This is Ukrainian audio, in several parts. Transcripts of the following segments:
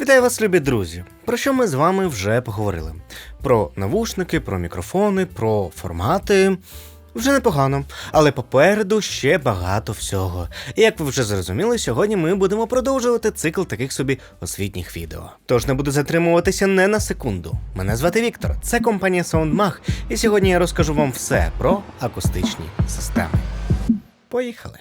Вітаю вас, любі друзі! Про що ми з вами вже поговорили? Про навушники, про мікрофони, про формати. Вже непогано, але попереду ще багато всього. І як ви вже зрозуміли, сьогодні ми будемо продовжувати цикл таких собі освітніх відео. Тож не буду затримуватися не на секунду. Мене звати Віктор, це компанія SoundMag, і сьогодні я розкажу вам все про акустичні системи. Поїхали!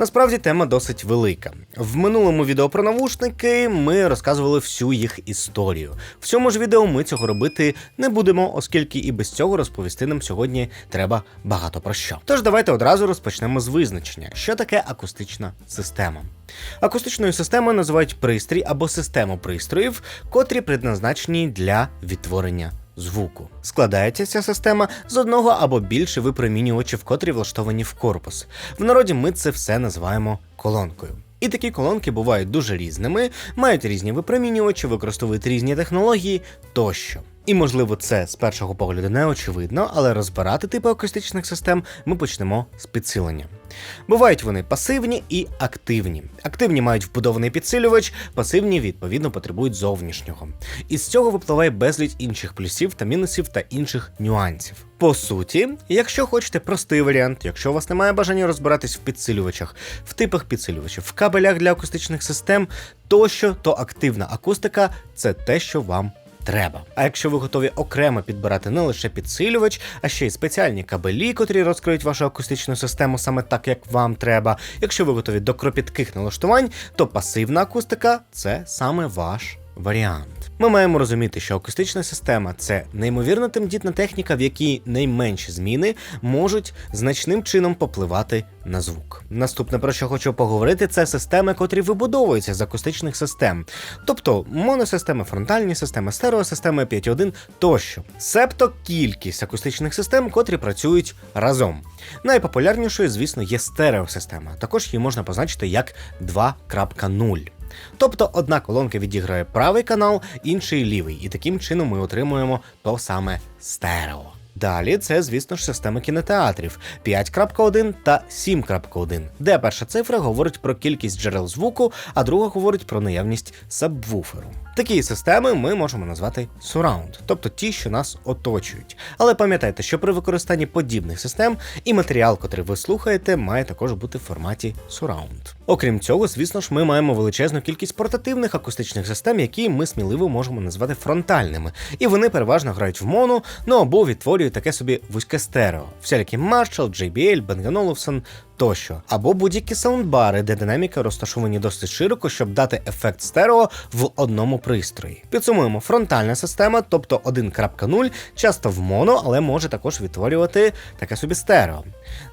Насправді тема досить велика. В минулому відео про навушники ми розказували всю їх історію. В цьому ж відео ми цього робити не будемо, оскільки і без цього розповісти нам сьогодні треба багато про що. Тож давайте одразу розпочнемо з визначення, що таке акустична система. Акустичною системою називають пристрій або систему пристроїв, котрі предназначені для відтворення звуку. Складається ця система з одного або більше випромінювачів, котрі влаштовані в корпус. В народі ми це все називаємо колонкою. І такі колонки бувають дуже різними, мають різні випромінювачі, використовують різні технології тощо. І можливо, це з першого погляду не очевидно, але розбирати типи акустичних систем ми почнемо з підсилення. Бувають вони пасивні і активні. Активні мають вбудований підсилювач, пасивні відповідно потребують зовнішнього. І з цього випливає безліч інших плюсів та мінусів та інших нюансів. По суті, якщо хочете простий варіант, якщо у вас немає бажання розбиратись в підсилювачах, в типах підсилювачів, в кабелях для акустичних систем, тощо, то активна акустика це те, що вам треба. А якщо ви готові окремо підбирати не лише підсилювач, а ще й спеціальні кабелі, котрі розкриють вашу акустичну систему саме так, як вам треба. Якщо ви готові до кропітких налаштувань, то пасивна акустика це саме ваш варіант. Ми маємо розуміти, що акустична система це неймовірно тендітна техніка, в якій найменші зміни можуть значним чином попливати на звук. Наступне про що хочу поговорити, це системи, котрі вибудовуються з акустичних систем, тобто моносистеми, фронтальні системи, стереосистеми 5.1 тощо. Себто кількість акустичних систем, котрі працюють разом. Найпопулярнішою, звісно, є стереосистема. Також її можна позначити як 2.0. Тобто одна колонка відіграє правий канал, інший лівий, і таким чином ми отримуємо то саме стерео. Далі це, звісно ж, система кінотеатрів 5.1 та 7.1, де перша цифра говорить про кількість джерел звуку, а друга говорить про наявність сабвуферу. Такі системи ми можемо назвати surround, тобто ті, що нас оточують. Але пам'ятайте, що при використанні подібних систем і матеріал, котрий ви слухаєте, має також бути в форматі surround. Окрім цього, звісно ж, ми маємо величезну кількість портативних акустичних систем, які ми сміливо можемо назвати фронтальними, і вони переважно грають в моно, ну або відтворюють таке собі вузьке стерео, всякі Marshall, JBL, Bang Olufsen тощо, або будь-які саундбари, де динаміки розташовані досить широко, щоб дати ефект стерео в одному пристрої. Підсумуємо, фронтальна система, тобто 1.0, часто в моно, але може також відтворювати таке собі стерео.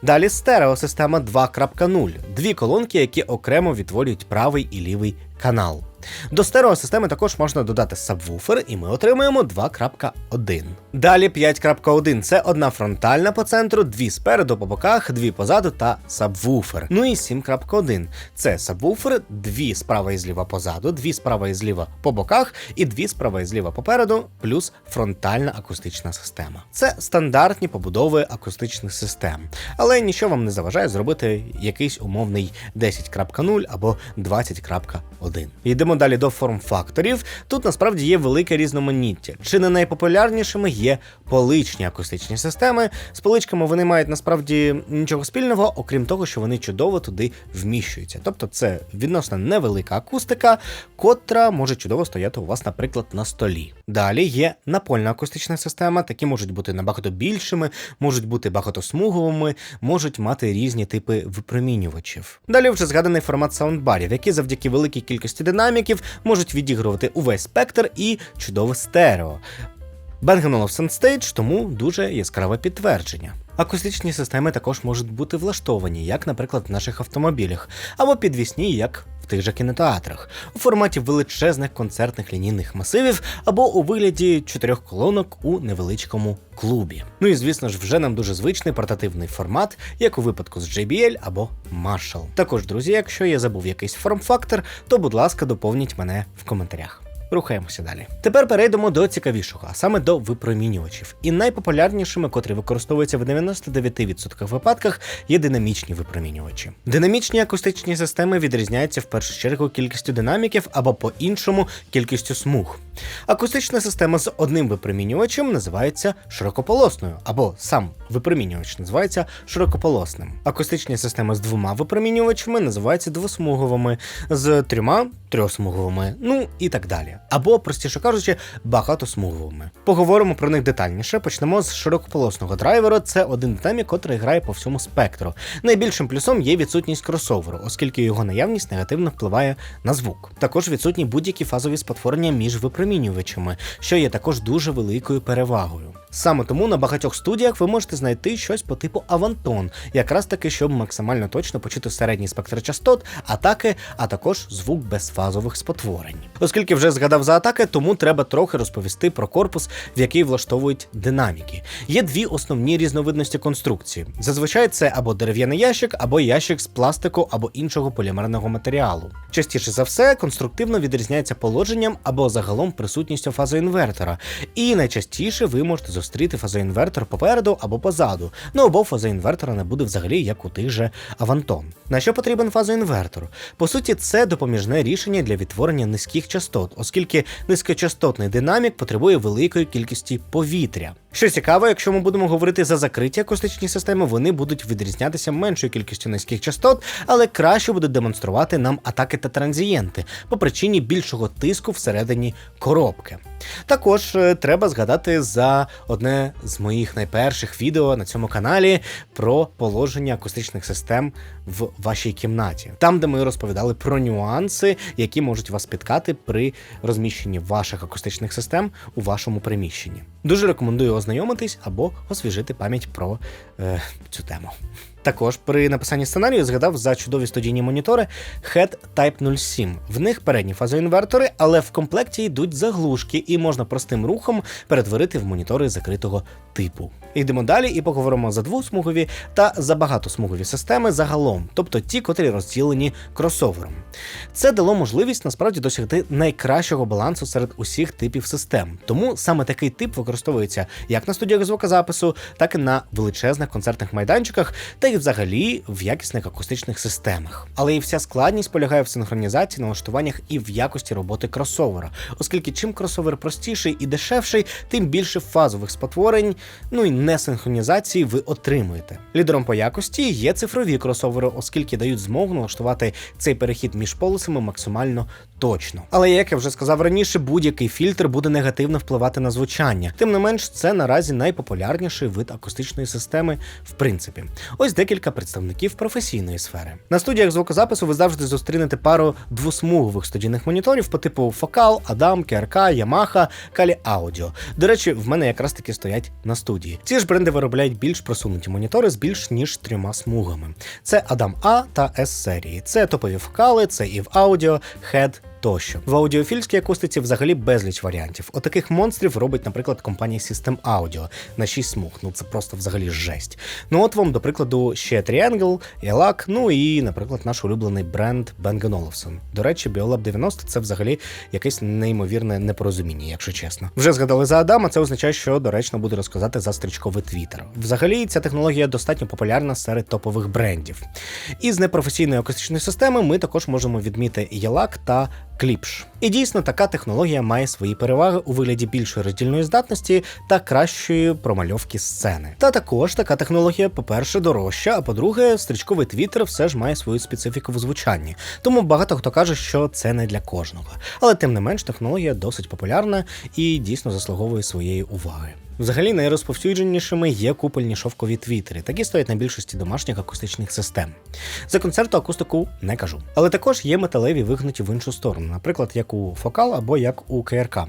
Далі стереосистема 2.0, дві колонки, які окремо відтворюють правий і лівий канал. До стереосистеми також можна додати сабвуфер, і ми отримуємо 2.1. Далі 5.1 це одна фронтальна по центру, дві спереду по боках, дві позаду та сабвуфер. Ну і 7.1 це сабвуфер, дві справа і зліва позаду, дві справа і зліва по боках, і дві справа і зліва попереду, плюс фронтальна акустична система. Це стандартні побудови акустичних систем. Але нічого вам не заважає зробити якийсь умовний 10.0 або 20.1. Йдемо далі до форм-факторів. Тут насправді є велике різноманіття. Чи не найпопулярнішими є поличні акустичні системи. З поличками вони мають насправді нічого спільного, окрім того, що вони чудово туди вміщуються. Тобто це відносно невелика акустика, котра може чудово стояти у вас, наприклад, на столі. Далі є напольна акустична система, такі можуть бути набагато більшими, можуть бути багатосмуговими, можуть мати різні типи випромінювачів. Далі вже згаданий формат саундбарів, які завдяки великій кількості динаміків можуть відігрувати увесь спектр і чудове стерео. Bang Olufsen тому дуже яскраве підтвердження. Акустичні системи також можуть бути влаштовані, як, наприклад, в наших автомобілях, або підвісні, як в тих же кінотеатрах, у форматі величезних концертних лінійних масивів, або у вигляді чотирьох колонок у невеличкому клубі. Ну і звісно ж, вже нам дуже звичний портативний формат, як у випадку з JBL або Marshall. Також, друзі, якщо я забув якийсь форм-фактор, то будь ласка, доповніть мене в коментарях. Рухаємося далі. Тепер перейдемо до цікавішого, а саме до випромінювачів. І найпопулярнішими, котрі використовуються в 99% випадках, є динамічні випромінювачі. Динамічні акустичні системи відрізняються в першу чергу кількістю динаміків або по-іншому кількістю смуг. Акустична система з одним випромінювачем називається широкополосною, або сам випромінювач називається широкополосним. Акустичні системи з двома випромінювачами називаються двосмуговими, з трьома трьохсмуговими, ну і так далі. Або, простіше кажучи, багатосмуговими. Поговоримо про них детальніше. Почнемо з широкополосного драйвера. Це один динамік, котрий грає по всьому спектру. Найбільшим плюсом є відсутність кросоверу, оскільки його наявність негативно впливає на звук. Також відсутні будь-які фазові спотворення між випромінювачами, що є також дуже великою перевагою. Саме тому на багатьох студіях ви можете знайти щось по типу Авантон, якраз таки, щоб максимально точно почути середній спектр частот, атаки, а також звук без фазових спотворень. Оскільки вже згадав за атаки, тому треба трохи розповісти про корпус, в який влаштовують динаміки. Є дві основні різновидності конструкції. Зазвичай це або дерев'яний ящик, або ящик з пластику або іншого полімерного матеріалу. Частіше за все, конструктивно відрізняється положенням або загалом присутністю фазоінвертора, і найчастіше ви можете зустріти фазоінвертор попереду або позаду. Ну або фазоінвертора не буде взагалі, як у тих же Авантон. На що потрібен фазоінвертор? По суті, це допоміжне рішення для відтворення низьких частот, оскільки низькочастотний динамік потребує великої кількості повітря. Що цікаво, якщо ми будемо говорити за закриті акустичні системи, вони будуть відрізнятися меншою кількістю низьких частот, але краще будуть демонструвати нам атаки та транзієнти по причині більшого тиску всередині коробки. Також е, треба згадати за одне з моїх найперших відео на цьому каналі про положення акустичних систем в вашій кімнаті, там, де ми розповідали про нюанси, які можуть вас спіткати при розміщенні ваших акустичних систем у вашому приміщенні. Дуже рекомендую ознайомитись або освіжити пам'ять про е, цю тему. Також при написанні сценарію згадав за чудові студійні монітори Head Type 07. В них передні фазоінвертори, але в комплекті йдуть заглушки, і можна простим рухом перетворити в монітори закритого типу. Йдемо далі і поговоримо за двосмугові та за багатосмугові системи загалом, тобто ті, котрі розділені кросовером. Це дало можливість насправді досягти найкращого балансу серед усіх типів систем. Тому саме такий тип використовується як на студіях звукозапису, так і на величезних концертних майданчиках, та й взагалі в якісних акустичних системах. Але і вся складність полягає в синхронізації, налаштуваннях і в якості роботи кросовера, оскільки чим кросовер простіший і дешевший, тим більше фазових спотворень, ну і несинхронізації ви отримуєте. Лідером по якості є цифрові кросовери, оскільки дають змогу налаштувати цей перехід між полосами максимально точно. Але як я вже сказав раніше, будь-який фільтр буде негативно впливати на звучання. Тим не менш, це наразі найпопулярніший вид акустичної системи, в принципі. Ось декілька представників професійної сфери. На студіях звукозапису ви завжди зустрінете пару двосмугових студійних моніторів по типу Focal, Adam, KRK, Yamaha, Kali Audio. До речі, в мене якраз таки стоять на студії. Ці ж бренди виробляють більш просунуті монітори з більш ніж трьома смугами. Це Adam A та S серії. Це топові фокали, це і в аудіо, Head тощо. В аудіофільській акустиці взагалі безліч варіантів. Отаких монстрів робить, наприклад, компанія System Audio на 6 смуг. Ну це просто взагалі жесть. Ну от вам, до прикладу, ще Triangle, ELAC, ну і, наприклад, наш улюблений бренд Bang Olufsen. До речі, Biolab 90 це взагалі якесь неймовірне непорозуміння, якщо чесно. Вже згадали за Адама, це означає, що доречно буде розказати за стрічковий твіттер. Взагалі, ця технологія достатньо популярна серед топових брендів. Із непрофесійної акустичної системи ми також можемо відміти ELAC та Кліпш. І дійсно така технологія має свої переваги у вигляді більшої роздільної здатності та кращої промальовки сцени. Та також така технологія, по-перше, дорожча, а по-друге, стрічковий твіттер все ж має свою специфіку в звучанні. Тому багато хто каже, що це не для кожного. Але тим не менш, технологія досить популярна і дійсно заслуговує своєї уваги. Взагалі найрозповсюдженішими є купольні шовкові твітери. Такі стоять на більшості домашніх акустичних систем. За концерту акустику не кажу. Але також є металеві вигнуті в іншу сторону, наприклад, як у Фокал або як у КРК.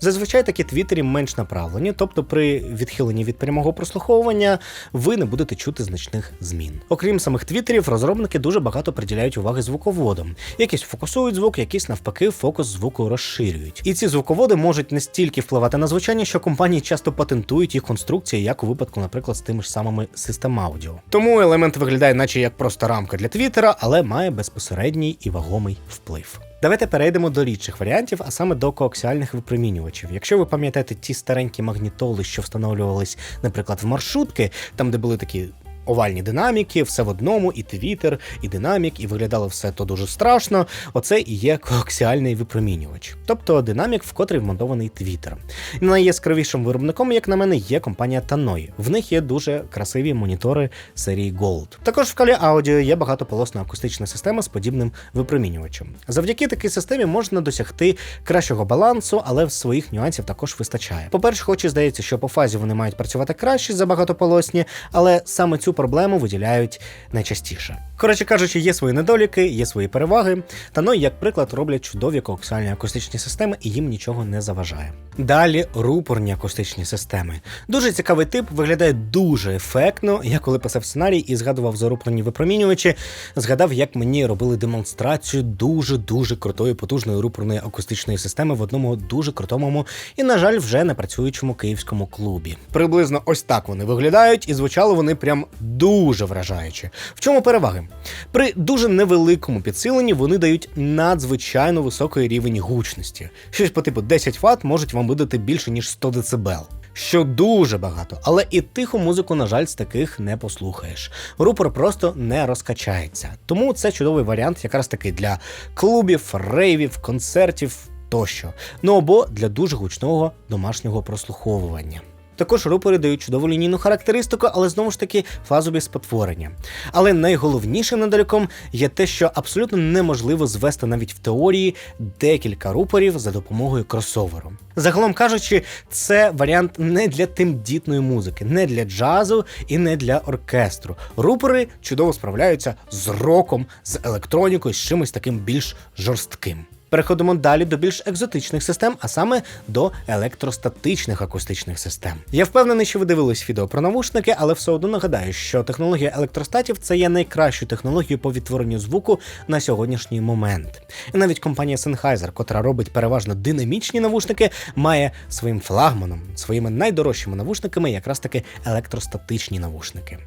Зазвичай такі твітери менш направлені, тобто при відхиленні від прямого прослуховування ви не будете чути значних змін. Окрім самих твітерів, розробники дуже багато приділяють уваги звуководам. Якісь фокусують звук, якісь навпаки, фокус звуку розширюють. І ці звуководи можуть не стільки впливати на звучання, що компанії часто патентують їх конструкції, як у випадку, наприклад, з тими ж самими систем Audio. Тому елемент виглядає, наче як просто рамка для твіттера, але має безпосередній і вагомий вплив. Давайте перейдемо до рідших варіантів, а саме до коаксіальних випромінювачів. Якщо ви пам'ятаєте ті старенькі магнітоли, що встановлювались, наприклад, в маршрутки, там де були такі овальні динаміки, все в одному, і твітер, і динамік, і виглядало все то дуже страшно. Оце і є коаксіальний випромінювач, тобто динамік, в котрий вмонтований твітер. Найяскравішим виробником, як на мене, є компанія Tannoy. В них є дуже красиві монітори серії Gold. Також в калі аудіо є багатополосна акустична система з подібним випромінювачем. Завдяки такій системі можна досягти кращого балансу, але своїх нюансів також вистачає. По-перше, хоч і здається, що по фазі вони мають працювати краще за багатополосні, але саме цю проблему виділяють найчастіше. Коротше кажучи, є свої недоліки, є свої переваги, та ну, як приклад, роблять чудові коаксіальні акустичні системи і їм нічого не заважає. Далі рупорні акустичні системи. Дуже цікавий тип, виглядає дуже ефектно. Я коли писав сценарій і згадував за рупорні випромінювачі, згадав, як мені робили демонстрацію дуже-дуже крутої, потужної рупорної акустичної системи в одному дуже крутому і, на жаль, вже не працюючому київському клубі. Приблизно ось так вони виглядають, і звучали вони прям дуже вражаюче. В чому переваги? При дуже невеликому підсиленні вони дають надзвичайно високий рівень гучності. Щось по типу 10 Вт можуть вам видати більше ніж 100 дБ. Що дуже багато, але і тиху музику, на жаль, з таких не послухаєш. Рупор просто не розкачається. Тому це чудовий варіант, якраз таки для клубів, рейвів, концертів тощо. Ну або для дуже гучного домашнього прослуховування. Також рупори дають чудову лінійну характеристику, але знову ж таки фазові спотворення. Але найголовнішим недоліком є те, що абсолютно неможливо звести навіть в теорії декілька рупорів за допомогою кросоверу. Загалом кажучи, це варіант не для тимдітної музики, не для джазу і не для оркестру. Рупори чудово справляються з роком, з електронікою, з чимось таким більш жорстким. Переходимо далі до більш екзотичних систем, а саме до електростатичних акустичних систем. Я впевнений, що ви дивились відео про навушники, але все одно нагадаю, що технологія електростатів це є найкращою технологією по відтворенню звуку на сьогоднішній момент. І навіть компанія Sennheiser, котра робить переважно динамічні навушники, має своїм флагманом, своїми найдорожчими навушниками якраз таки електростатичні навушники.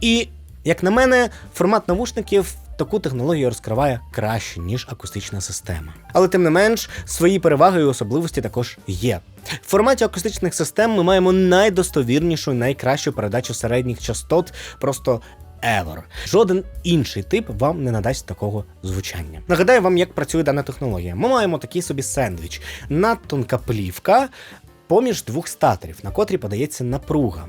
І як на мене, формат навушників таку технологію розкриває краще, ніж акустична система. Але тим не менш, свої переваги і особливості також є. В форматі акустичних систем ми маємо найдостовірнішу найкращу передачу середніх частот, просто ever. Жоден інший тип вам не надасть такого звучання. Нагадаю вам, як працює дана технологія. Ми маємо такий собі сендвіч, надтонка плівка. Поміж двох статорів, на котрі подається напруга.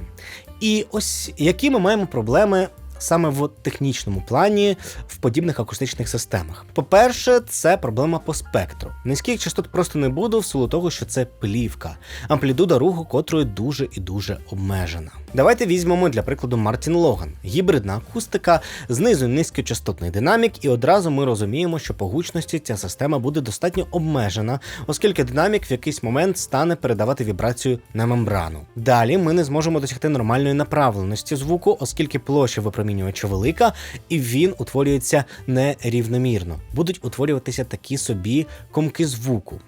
І ось які ми маємо проблеми саме в технічному плані в подібних акустичних системах. По-перше, це проблема по спектру. Низьких частот просто не буде в силу того, що це плівка, амплітуда руху, котрої дуже і дуже обмежена. Давайте візьмемо для прикладу Мартін Логан, гібридна акустика, знизу низькочастотний динамік, і одразу ми розуміємо, що по гучності ця система буде достатньо обмежена, оскільки динамік в якийсь момент стане передавати вібрацію на мембрану. Далі ми не зможемо досягти нормальної направленості звуку, оскільки площа випромінювача велика, і він утворюється нерівномірно. Будуть утворюватися такі собі комки звуку.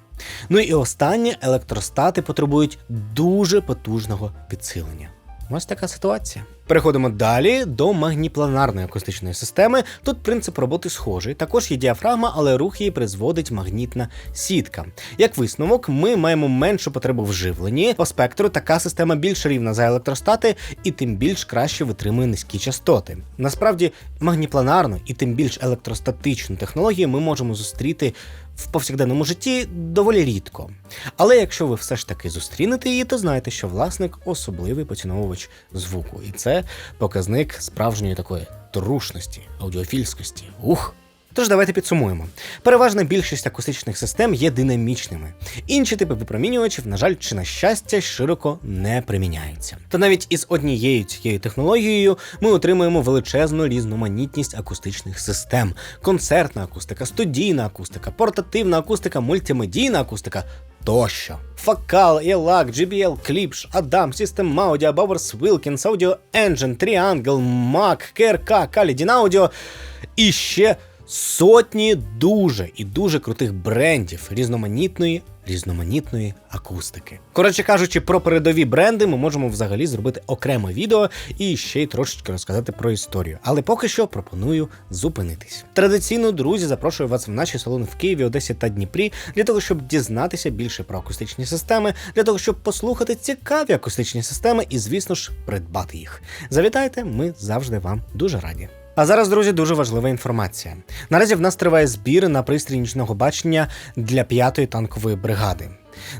Ну і останнє електростати потребують дуже потужного підсилення. Ось така ситуація. Переходимо далі до магніпланарної акустичної системи. Тут принцип роботи схожий. Також є діафрагма, але рух її призводить магнітна сітка. Як висновок, ми маємо меншу потребу в живленні. По спектру така система більш рівна за електростати і тим більш краще витримує низькі частоти. Насправді, магніпланарну і тим більш електростатичну технологію ми можемо зустріти в повсякденному житті доволі рідко. Але якщо ви все ж таки зустрінете її, то знайте, що власник особливий поціновувач звуку, і це показник справжньої такої трушності, аудіофільськості. Ух! Тож давайте підсумуємо. Переважна більшість акустичних систем є динамічними. Інші типи випромінювачів, на жаль, чи на щастя, широко не приміняються. Та навіть із однією цією технологією ми отримуємо величезну різноманітність акустичних систем: концертна акустика, студійна акустика, портативна акустика, мультимедійна акустика. Тощо. Факал, ELAC, GBL, Klipsch, Adam, System Audio, Bowers Wilkins, Audio Engine, Triangle, Mac, KRK, Kalidin Audio і ще сотні дуже і дуже крутих брендів різноманітної. Різноманітної акустики. Коротше кажучи, про передові бренди ми можемо взагалі зробити окреме відео і ще й трошечки розказати про історію. Але поки що пропоную зупинитись. Традиційно, друзі, запрошую вас в наші салони в Києві, Одесі та Дніпрі для того, щоб дізнатися більше про акустичні системи, для того, щоб послухати цікаві акустичні системи і, звісно ж, придбати їх. Завітайте, ми завжди вам дуже раді. А зараз, друзі, дуже важлива інформація. Наразі в нас триває збір на пристрій нічного бачення для п'ятої танкової бригади.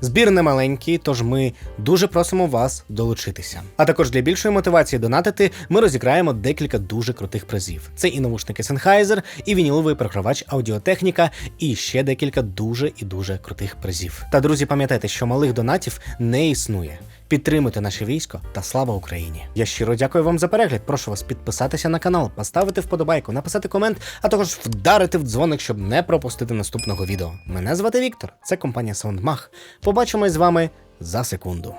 Збір не маленький, тож ми дуже просимо вас долучитися. А також для більшої мотивації донатити ми розіграємо декілька дуже крутих призів. Це і навушники Sennheiser, і вініловий програвач аудіотехніка, і ще декілька дуже і дуже крутих призів. Та друзі, пам'ятайте, що малих донатів не існує. Підтримуйте наше військо та слава Україні! Я щиро дякую вам за перегляд. Прошу вас підписатися на канал, поставити вподобайку, написати комент, а також вдарити в дзвоник, щоб не пропустити наступного відео. Мене звати Віктор, це компанія SoundMag. Побачимось з вами за секунду.